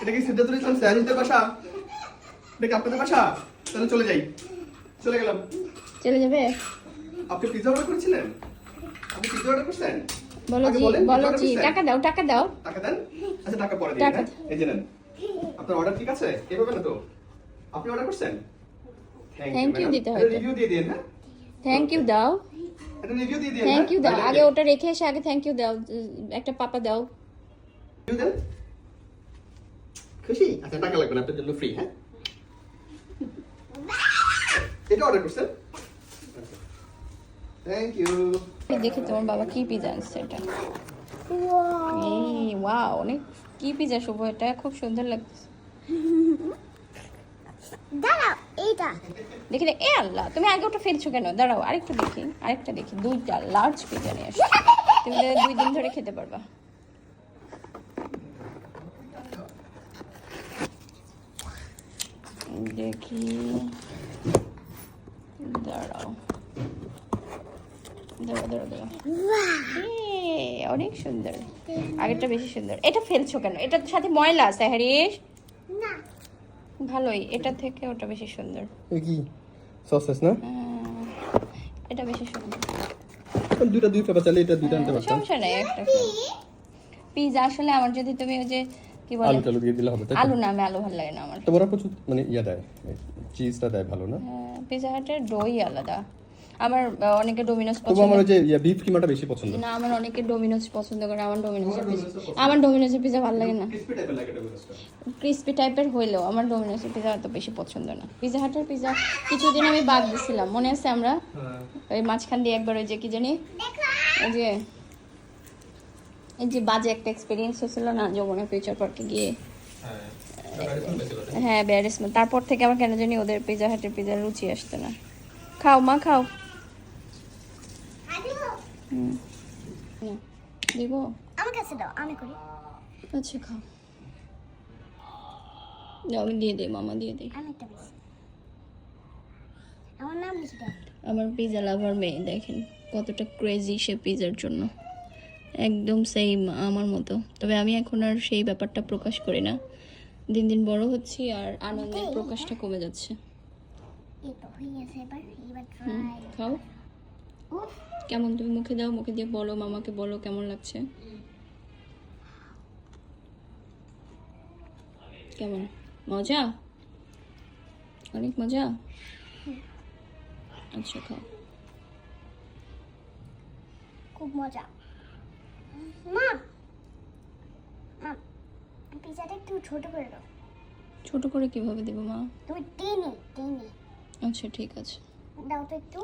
এটা কি সিদ্ধার্থ ইসলাম স্যারিদের বাসা এটা কি আপনাদের বাসা তাহলে চলে যাই। চলে গেলাম। চলে যাবে? আপনি পিজা অর্ডার করেছিলেন? আপনি পিজা অর্ডার করছেন? বলো জি বলো জি। টাকা দাও টাকা দাও। টাকা দেন? আচ্ছা টাকা পরে দিন হ্যাঁ? এই যে নেন। আপনার অর্ডার ঠিক আছে? এভাবে না তো? আপনি অর্ডার করছেন? Thank you দিতে হবে। রিভিউ দিয়ে দিন হ্যাঁ? থ্যাংক ইউ দাও। একটা রিভিউ দিয়ে দিন থ্যাংক ইউ দাও? আগে ওটা রেখে এসে আগে থ্যাংক ইউ দাও। একটা পাপা দাও। Review দেন। খুশি? আচ্ছা টাকা লাগবে না আপনার জন্য ফ্রি হ্যাঁ? এটা অর্ডার করছেন? থ্যাংক ইউ দেখি তোমার বাবা কি পিজা আনছে এটা? এই ওয়াও অনেক কি পিজা শুভ এটা খুব সুন্দর লাগছে। দাঁড়াও এইটা। দেখি এ আল্লাহ তুমি আগে ওটা ফেলছো কেন? দাঁড়াও আরেকটা দেখি আরেকটা দেখি। দুইটা লার্জ পিজা নিয়ে আসো। তুমি দুই দিন ধরে খেতে পারবা। দেখি। দাঁড়াও। দাঁড়াও দাঁড়াও দাঁড়াও। অনেক সুন্দর। আগেরটা বেশি সুন্দর। এটা ফেলছো কেন? এটার সাথে ময়লা আছে হ্যারিস ভালোই এটা থেকে ওটা বেশি সুন্দর। কি? সসেস না? এটা বেশি সুন্দর। দুইটা দুই পেপার চাইলে এটা দুইটা আনতে পারতাম। সমস্যা নেই একটা পিজা আসলে আমার যদি তুমি ওই যে কি বলে? আলু টালু দিয়ে দিলে হবে আলু না আমি আলু ভালো লাগে না আমার। তো ওরা প্রচুর মানে ইয়া দেয় চিজটা দেয় ভালো না? পিজা হাটের দই আলাদা। আমার অনেকে ডোমিনোস পছন্দ আমার যে বিফ কিমাটা বেশি পছন্দ? না আমার অনেকে ডোমিনোস পছন্দ করে আমার ডোমিনোসের পিজা আমার ডোমিনোসের পিজা ভালো লাগে না। ক্রিসপি টাইপের হইলেও আমার ডোমিনোসের পিজা এত বেশি পছন্দ না। পিজা হাটের পিজা কিছুদিন আমি বাদ দিছিলাম মনে আছে আমরা? হ্যাঁ। ওই মাঝখান দিয়ে একবার ওই যে কি জানি? ওই যে এই যে বাজে একটা এক্সপিরিয়েন্স হয়েছিল না যমুনা ফিউচার পার্কে গিয়ে। হ্যাঁ হ্যাঁ তারপর থেকে আমার কেন জানি ওদের পিজা হাটের পিজার রুচি আসতো না। খাও মা খাও। দিব? আমার কাছে দাও আমি করি। আচ্ছা খাও। দাও, আমি দিয়ে দিই মামা দিয়ে দিই। আমি একটা আমার নাম লিখে দাও আমার পিজা লাভার মেয়ে দেখেন কতটা ক্রেজি সে পিজার জন্য। একদম সেম আমার মতো। তবে আমি এখন আর সেই ব্যাপারটা প্রকাশ করি না। দিন দিন বড় হচ্ছি আর আনন্দের প্রকাশটা কমে যাচ্ছে। খাও। কেমন তুমি মুখে দাও মুখে দিয়ে বলো মামাকে বলো কেমন লাগছে? কেমন? মজা? অনেক মজা? আচ্ছা খাও। খুব মজা মা মা একটু ছোট করে দাও। ছোট করে কীভাবে দেবো মা? তুমি টেনে টেনে। আচ্ছা ঠিক আছে। দাও তো একটু।